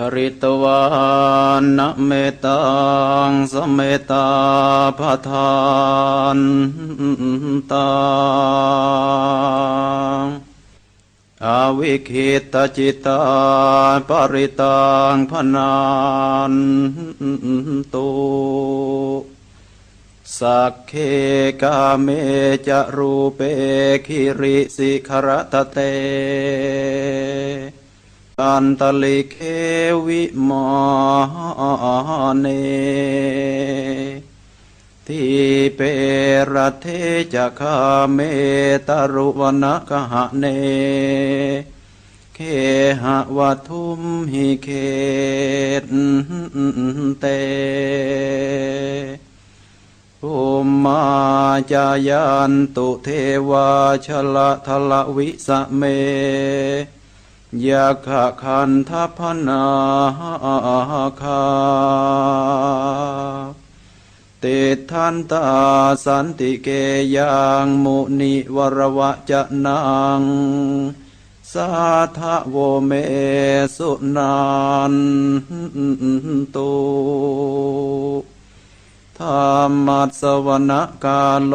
ปริตวานนะเมตังสเมตาพาทานตังอาวิคิตจิตาปริตังพนานตุสักเคกาเมจะรูเปคิริสิขรตเต อันตลิเควิมเนทีเปรเทจะคาเมตรุวนกหะเน เคหะวัทุมหิเคตเตภูมมาจายันตุเทวาชละทละวิสะเม ยาขะคันทัพนาคาติทันตาสันติเกยังมุนิวรวะจะนัง สาทะโวเมสุนันตุธรรมัสวรกาโล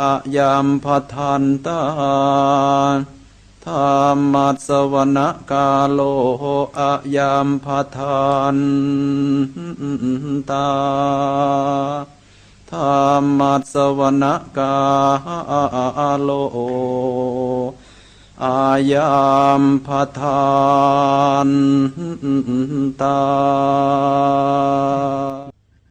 อะยัมพทันตา มัสวรกาโลอะยามพาทานตาธรรมัสวรกาโลอายามพาทานตา